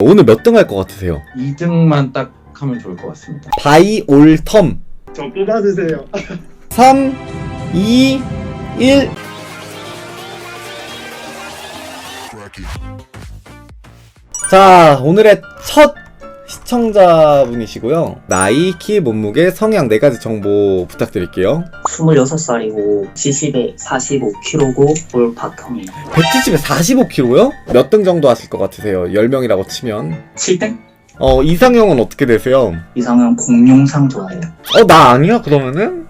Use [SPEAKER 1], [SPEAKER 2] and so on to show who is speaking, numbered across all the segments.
[SPEAKER 1] 오늘 몇 등 할 것 같으세요?
[SPEAKER 2] 2등만 딱 하면 좋을 것 같습니다.
[SPEAKER 1] 바이 올텀
[SPEAKER 3] 저 뽑아주세요.
[SPEAKER 1] 3, 2, 1 자, 오늘의 첫 시청자분이시고요. 나이, 키, 몸무게, 성향 네 가지 정보 부탁드릴게요.
[SPEAKER 4] 26살이고 70에 45kg고 볼 박형이
[SPEAKER 1] 170에 45kg요? 몇 등 정도 하실 것 같으세요? 10명이라고 치면.
[SPEAKER 4] 7등?
[SPEAKER 1] 어, 이상형은 어떻게 되세요?
[SPEAKER 4] 이상형 공룡상 좋아해요.
[SPEAKER 1] 어, 나 아니야, 그러면은?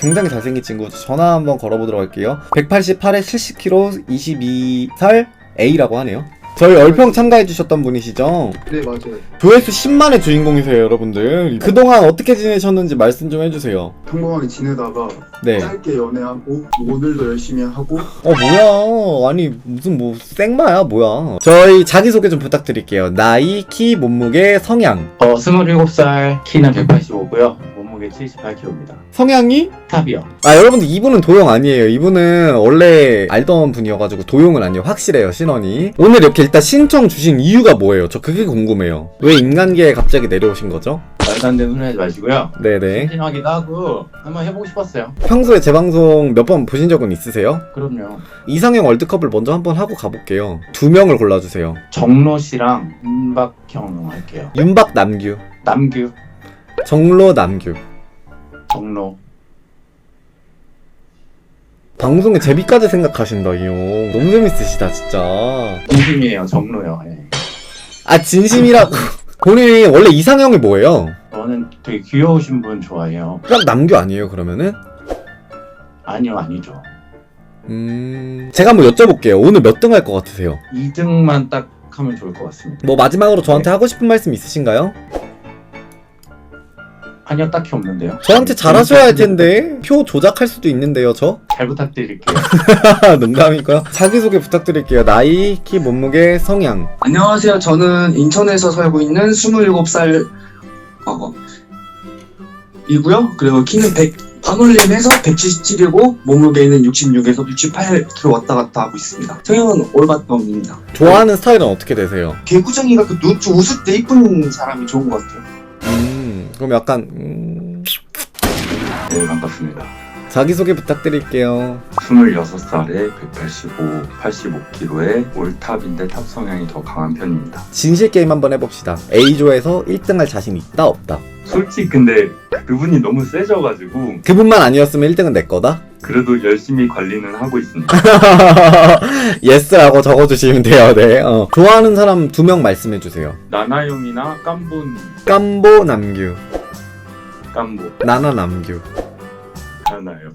[SPEAKER 1] 굉장히 잘생긴 친구. 전화 한번 걸어보도록 할게요. 188에 70kg, 22살, A라고 하네요. 저희 얼평 참가해주셨던 분이시죠?
[SPEAKER 3] 네 맞아요.
[SPEAKER 1] 조회수 10만의 주인공이세요, 여러분들. 그동안 어떻게 지내셨는지 말씀 좀 해주세요.
[SPEAKER 3] 평범하게 지내다가
[SPEAKER 1] 네.
[SPEAKER 3] 짧게 연애하고 오늘도 열심히 하고
[SPEAKER 1] 어, 뭐야. 아니, 무슨 뭐, 생마야, 뭐야. 저희 자기소개 좀 부탁드릴게요. 나이, 키, 몸무게, 성향.
[SPEAKER 2] 어, 27살, 키는 185고요. 몸무게 78kg입니다.
[SPEAKER 1] 성향이?
[SPEAKER 2] 탑이요.
[SPEAKER 1] 아, 여러분들 이분은 도용 아니에요. 이분은 원래 알던 분이어가지고 도용은 아니에요. 확실해요, 신원이. 오늘 이렇게 일단 신청 주신 이유가 뭐예요? 저 그게 궁금해요. 왜 인간계에 갑자기 내려오신 거죠?
[SPEAKER 2] 말도 안 되는 소리 하지 마시고요.
[SPEAKER 1] 네네.
[SPEAKER 2] 심심하기도 하고 한번 해보고 싶었어요.
[SPEAKER 1] 평소에 제 방송 몇 번 보신 적은 있으세요?
[SPEAKER 2] 그럼요.
[SPEAKER 1] 이상형 월드컵을 먼저 한번 하고 가볼게요. 두 명을 골라주세요.
[SPEAKER 2] 정로 씨랑 윤박형 할게요.
[SPEAKER 1] 윤박 남규.
[SPEAKER 2] 남규,
[SPEAKER 1] 정로 남규.
[SPEAKER 2] 정로.
[SPEAKER 1] 방송에 재미까지 생각하신다, 이 형. 너무 재밌으시다, 진짜.
[SPEAKER 2] 진심이에요, 정로요. 예.
[SPEAKER 1] 아, 진심이라고. 본인이 원래 이상형이 뭐예요?
[SPEAKER 2] 저는 되게 귀여우신 분 좋아해요.
[SPEAKER 1] 그냥 남규 아니에요, 그러면은?
[SPEAKER 2] 아니요, 아니죠.
[SPEAKER 1] 음, 제가 한번 여쭤볼게요. 오늘 몇 등 할 것 같으세요?
[SPEAKER 2] 2등만 딱 하면 좋을 것 같습니다.
[SPEAKER 1] 뭐 마지막으로 저한테 하고 싶은 말씀 있으신가요?
[SPEAKER 2] 아니요, 딱히 없는데요.
[SPEAKER 1] 저한테 잘하셔야 할 텐데 표 조작할 수도 있는데요, 저?
[SPEAKER 2] 잘 부탁드릴게요.
[SPEAKER 1] 농담이고요. 자기소개 부탁드릴게요. 나이, 키, 몸무게, 성향.
[SPEAKER 5] 안녕하세요. 저는 인천에서 살고 있는 27살 어, 이고요. 그리고 키는 100, 반올림해서 177이고 몸무게는 66에서 68kg 왔다 갔다 하고 있습니다. 성형은 올바텀입니다.
[SPEAKER 1] 좋아하는 스타일은 어떻게 되세요?
[SPEAKER 5] 개구쟁이가 그 눈, 좀 웃을 때 이쁜 사람이 좋은 것 같아요.
[SPEAKER 1] 음, 그럼 약간 음,
[SPEAKER 2] 네, 반갑습니다.
[SPEAKER 1] 자기소개 부탁드릴게요.
[SPEAKER 2] 26살에 185, 85kg의 올탑인데 탑 성향이 더 강한 편입니다.
[SPEAKER 1] 진실 게임 한번 해봅시다. A조에서 1등할 자신 있다, 없다.
[SPEAKER 6] 솔직히 근데 그분이 너무 세져가지고
[SPEAKER 1] 그분만 아니었으면 1등은 내 거다?
[SPEAKER 6] 그래도 열심히 관리는 하고 있습니다.
[SPEAKER 1] 예스라고 적어주시면 돼요, 네. 어. 좋아하는 사람 두 명 말씀해주세요.
[SPEAKER 6] 나나용이나 깜본
[SPEAKER 1] 깜보 남규,
[SPEAKER 6] 깜보
[SPEAKER 1] 나나 남규.
[SPEAKER 6] 나나요.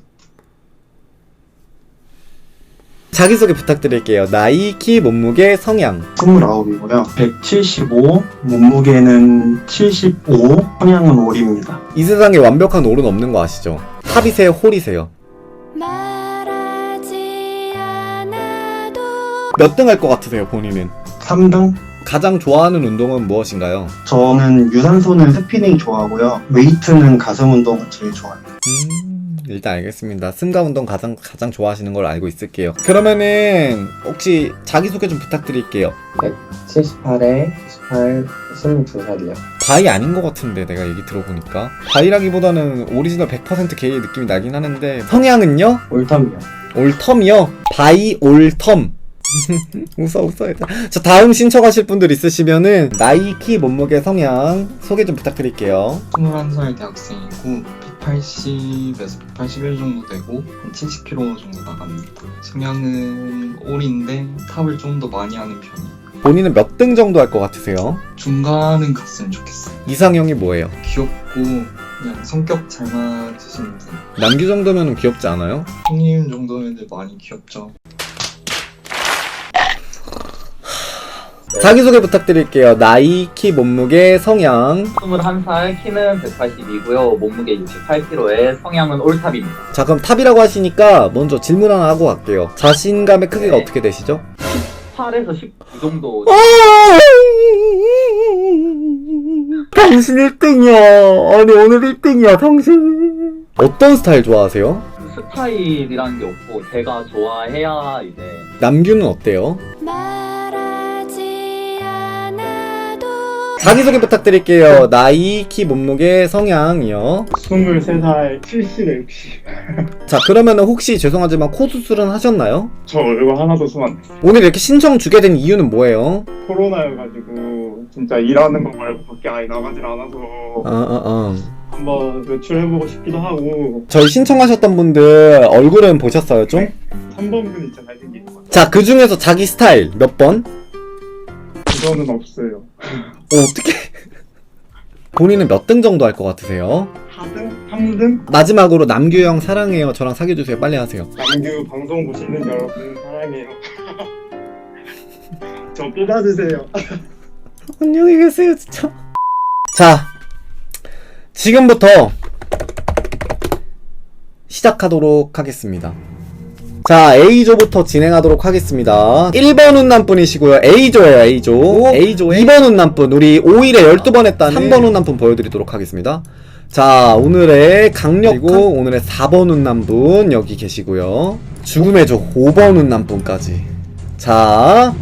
[SPEAKER 1] 자기소개 부탁드릴게요. 나이, 키, 몸무게, 성향.
[SPEAKER 5] 29이고요. 175, 몸무게는 75, 성향은 5입니다.
[SPEAKER 1] 이 세상에 완벽한 올은 없는 거 아시죠? 탑이세요, 홀이세요?
[SPEAKER 7] 말하지 않아도
[SPEAKER 1] 몇 등 할 것 같으세요, 본인은?
[SPEAKER 5] 3등?
[SPEAKER 1] 가장 좋아하는 운동은 무엇인가요?
[SPEAKER 5] 저는 유산소는 스피닝 좋아하고요. 웨이트는 가슴 운동을 제일 좋아해요.
[SPEAKER 1] 음, 일단 알겠습니다. 승가 운동 가장 가장 좋아하시는 걸 알고 있을게요. 그러면은 혹시 자기 소개 좀 부탁드릴게요.
[SPEAKER 4] 78에 98, 22살이요.
[SPEAKER 1] 바이 아닌 것 같은데 내가 얘기 들어보니까 바이라기보다는 오리지널 100% 게이 느낌이 나긴 하는데 성향은요?
[SPEAKER 4] 올텀이요.
[SPEAKER 1] 올텀이요? 바이 올텀. 웃어 웃어 일단. 자 다음 신청하실 분들 있으시면은 나이, 키, 몸무게, 성향 소개 좀 부탁드릴게요.
[SPEAKER 8] 21살 대학생이고 180에서 181 정도 되고 한 70kg 정도 나갑니다. 성향은 올인데 탑을 좀 더 많이 하는 편이에요.
[SPEAKER 1] 본인은 몇 등 정도 할 것 같으세요?
[SPEAKER 8] 중간은 갔으면 좋겠어요.
[SPEAKER 1] 이상형이 뭐예요?
[SPEAKER 8] 귀엽고 그냥 성격 잘 맞으시는 분.
[SPEAKER 1] 남규 정도면 귀엽지 않아요?
[SPEAKER 8] 형님 정도면 많이 귀엽죠.
[SPEAKER 1] 자기소개 부탁드릴게요. 나이, 키, 몸무게, 성향.
[SPEAKER 4] 21살, 키는 182고요. 몸무게 68kg에 성향은 올탑입니다.
[SPEAKER 1] 자, 그럼 탑이라고 하시니까 먼저 질문 하나 하고 갈게요. 자신감의 크기가
[SPEAKER 4] 네.
[SPEAKER 1] 어떻게 되시죠?
[SPEAKER 4] 8에서 19 정도.
[SPEAKER 1] 당신 1등이야. 아니, 오늘 1등이야, 당신. 어떤 스타일 좋아하세요?
[SPEAKER 4] 스타일이라는 게 없고 제가 좋아해야 이제
[SPEAKER 1] 남규는 어때요?
[SPEAKER 7] 말
[SPEAKER 1] 자기소개 부탁드릴게요. 나이, 키, 몸무게, 성향이요.
[SPEAKER 3] 23살 70에 60.
[SPEAKER 1] 자, 그러면 혹시 죄송하지만 코 수술은 하셨나요?
[SPEAKER 3] 저 얼굴 하나도 수만 안 했어요.
[SPEAKER 1] 오늘 이렇게 신청 주게 된 이유는 뭐예요?
[SPEAKER 3] 코로나여가지고 진짜 일하는 거 말고 밖에 아예 나가질 않아서
[SPEAKER 1] 어, 어, 어.
[SPEAKER 3] 한번 외출해보고 싶기도 하고
[SPEAKER 1] 저희 신청하셨던 분들 얼굴은 보셨어요, 좀?
[SPEAKER 3] 3번 분 있잖아 잘생긴 거.
[SPEAKER 1] 자, 그 중에서 자기 스타일 몇 번?
[SPEAKER 3] 그거는 없어요.
[SPEAKER 1] 어, 어떻게? 본인은 몇 등 정도 할 것 같으세요?
[SPEAKER 3] 4등? 3등?
[SPEAKER 1] 마지막으로 남규형 사랑해요. 저랑 사귀어주세요. 빨리 하세요.
[SPEAKER 3] 남규 방송 보시는 여러분 사랑해요. 저 뽑아주세요.
[SPEAKER 1] 안녕히 계세요, 진짜. 자, 지금부터 시작하도록 하겠습니다. 자, A조부터 진행하도록 하겠습니다. 1번 운남분이시고요. A조예요, A조. A조 2번 운남분. 우리 5일에 12번 했다는 3번 운남분 보여드리도록 하겠습니다. 자, 오늘의 강력 그리고 오늘의 4번 운남분 여기 계시고요. 죽음의 조 5번 운남분까지. 자,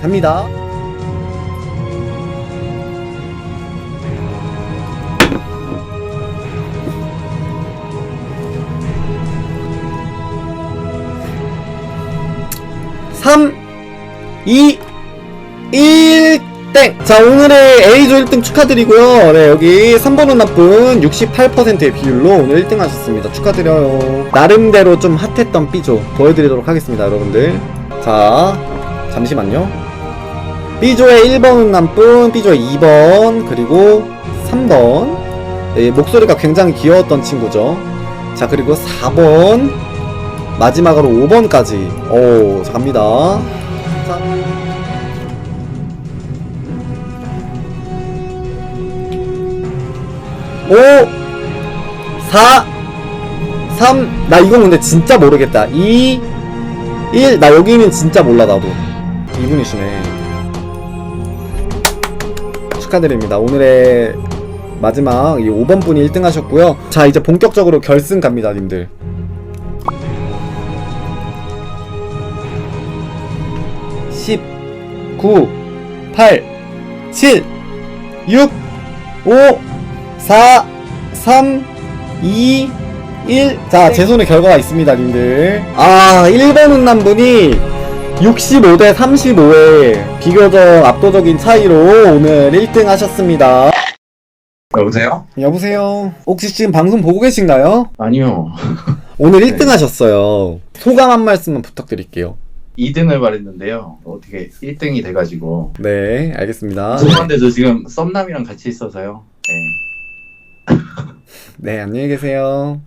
[SPEAKER 1] 갑니다. 삼, 이, 일, 땡! 자, 오늘의 A조 1등 축하드리고요. 네, 여기 3번 은 나쁜 68%의 비율로 오늘 1등 하셨습니다. 축하드려요. 나름대로 좀 핫했던 B조 보여드리도록 하겠습니다, 여러분들. 자, 잠시만요. B조의 1번은 나쁜, B조의 2번, 그리고 3번. 네, 목소리가 굉장히 귀여웠던 친구죠. 자, 그리고 4번. 마지막으로 5번까지. 오, 자, 갑니다. 자. 오, 4, 3, 나 이거 근데 진짜 모르겠다. 2, 1, 나 여기는 진짜 몰라, 나도. 이분이시네. 축하드립니다. 오늘의 마지막 이 5번 분이 1등 하셨고요. 자, 이제 본격적으로 결승 갑니다, 님들. 9, 8, 7, 6, 5, 4, 3, 2, 1. 자, 네. 제 손에 결과가 있습니다, 님들. 아, 1번 운남분이 65대 35의 비교적 압도적인 차이로 오늘 1등 하셨습니다.
[SPEAKER 2] 여보세요?
[SPEAKER 1] 여보세요. 혹시 지금 방송 보고 계신가요?
[SPEAKER 2] 아니요.
[SPEAKER 1] 오늘 1등 하셨어요. 소감 한 말씀만 부탁드릴게요.
[SPEAKER 2] 2등을 말했는데요. 어떻게 1등이 돼가지고.
[SPEAKER 1] 네, 알겠습니다.
[SPEAKER 2] 죄송한데 저 지금 썸남이랑 같이 있어서요. 네.
[SPEAKER 1] 네, 안녕히 계세요.